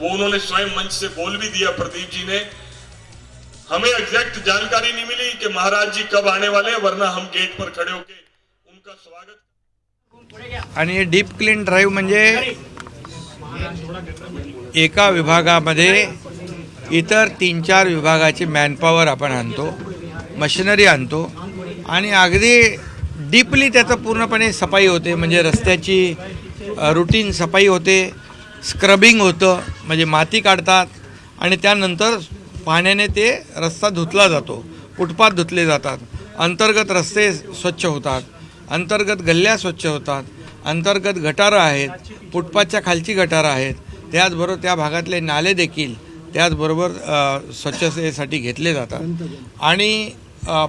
वो उन्होंने स्वयं मंच से बोल भी दिया प्रदीप जी ने। हमें एग्जैक्ट जानकारी नहीं मिली कि महाराज जी कब आने वाले हैं वरना हम गेट पर खड़े होके उनका स्वागत आणि डीप क्लीन ड्राईव्ह म्हणजे एका विभागामध्ये इतर तीन चार विभागाची मॅनपॉवर आपण आणतो मशिनरी आणतो आणि अगदी डीपली त्याचं पूर्णपणे सफाई होते म्हणजे रस्त्याची रुटीन सफाई होते. स्क्रबिंग होतं म्हणजे माती काढतात आणि त्यानंतर पाण्याने ते रस्ता धुतला जातो फुटपाथ धुतले जातात. अंतर्गत रस्ते स्वच्छ होतात अंतर्गत गल्ल्या स्वच्छ होतात अंतर्गत गटारं आहेत फुटपाथच्या खालची गटारं आहेत. त्याचबरोबर त्या भागातले नाले देखील त्याचबरोबर स्वच्छतेसाठी घेतले जातात. आणि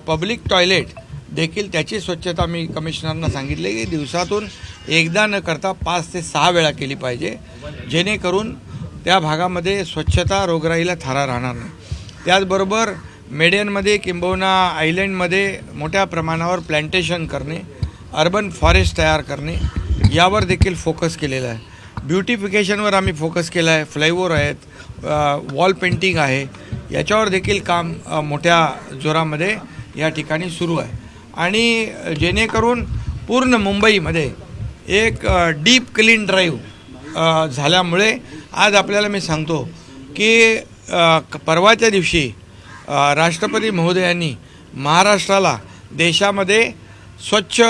पब्लिक टॉयलेट देखील त्याची स्वच्छता मी कमिशनरना सांगितले की दिवसातून एकदा न करता पाच ते सहा वेळा केली पाहिजे. जेणेकरून त्या भागामध्ये स्वच्छता रोगराईला थारा राहणार नाही. त्याचबरोबर मेडियनमध्ये किंबहुना आयलंडमध्ये मोठ्या प्रमाणावर प्लॅन्टेशन करणे अर्बन फॉरेस्ट तयार करणे यावर देखील फोकस केलेला आहे. ब्युटिफिकेशनवर आम्ही फोकस केला आहे. फ्लायओव्हर आहेत वॉल पेंटिंग आहे. याच्यावर देखील काम मोठ्या जोरामध्ये या ठिकाणी सुरू आहे. आणि जेणेकरून पूर्ण मुंबईमध्ये एक डीप क्लीन ड्राईव्ह झाल्यामुळे आज आपल्याला मी सांगतो की परवाच्या दिवशी राष्ट्रपती महोदयांनी महाराष्ट्राला देशामध्ये स्वच्छ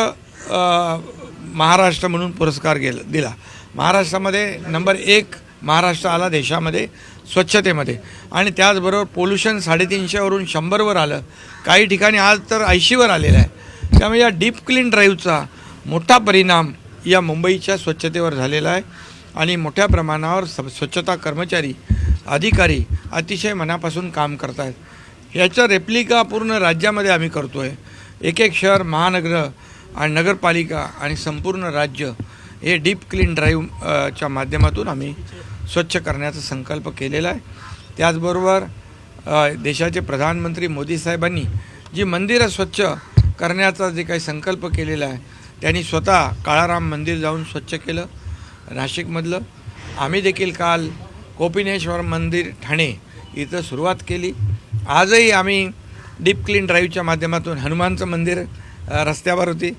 महाराष्ट्र म्हणून पुरस्कार गेला दिला. महाराष्ट्रामध्ये नंबर एक महाराष्ट्र आला देशामध्ये स्वच्छतेमध्ये. आणि त्याचबरोबर पोल्युशन साडेतीनशेवरून शंभरवर आलं. काही ठिकाणी आज तर ऐंशीवर आलेलं आहे. त्यामुळे या डीप क्लीन ड्राईव्हचा मोठा परिणाम या मुंबईच्या स्वच्छतेवर झालेला आहे आणि मोठ्या प्रमाणावर स स्वच्छता कर्मचारी अधिकारी अतिशय मनापासून काम करत आहेत याचा रेप्लिका पूर्ण राज्यामध्ये आम्ही करतो आहे एक एक शहर महानगर आणि नगरपालिका आणि संपूर्ण राज्य हे डीप क्लीन ड्राईव्ह च्या माध्यमातून आम्ही स्वच्छ करण्याचा संकल्प केलेला आहे. त्याचबरोबर देशाचे प्रधानमंत्री मोदी साहेबांनी जी मंदिरं स्वच्छ करण्याचा जे काही संकल्प केलेला आहे त्यांनी स्वतः काळाराम मंदिर जाऊन स्वच्छ केलं. नाशिकमधलं. आम्ही देखील काल कोपिनेश्वर मंदिर ठाणे इथं सुरुवात केली. आजही आम्ही डीप क्लीन ड्राईव्हच्या माध्यमातून हनुमानचं मंदिर रस्त्यावर होती.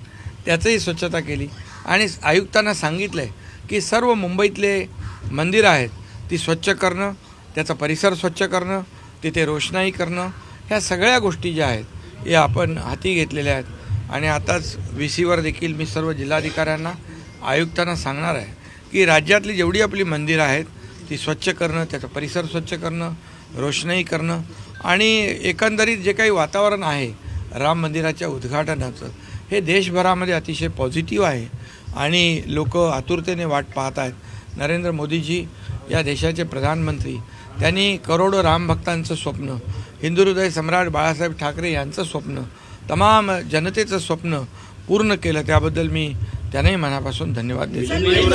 त्याचंही स्वच्छता केली. आणि आयुक्तांना सांगितलं आहे की सर्व मुंबईतले मंदिरं आहेत ती स्वच्छ करणं त्याचा परिसर स्वच्छ करणं तिथे रोषणाई करणं ह्या सगळ्या गोष्टी ज्या आहेत या आपण हाती घेतलेल्या आहेत. आणि आताच व्ही सीवर देखील मी सर्व जिल्हाधिकाऱ्यांना आयुक्तांना सांगणार आहे की राज्यातली जेवढी आपली मंदिरं आहेत ती स्वच्छ करणं त्याचा परिसर स्वच्छ करणं रोषणाई करणं आणि एकंदरीत जे काही वातावरण आहे राम मंदिराच्या उद्घाटनाचं हे देशभरामध्ये अतिशय पॉझिटिव्ह आहे आणि लोक आतुरतेने वाट पाहत आहेत. नरेंद्र मोदीजी या देशाचे प्रधानमंत्री त्यांनी करोडो रामभक्तांचं स्वप्न हिंदुहृदय सम्राट बाळासाहेब ठाकरे यांचं स्वप्न तमाम जनतेचं स्वप्न पूर्ण केलं त्याबद्दल मी त्यांनाही मनापासून धन्यवाद देतो.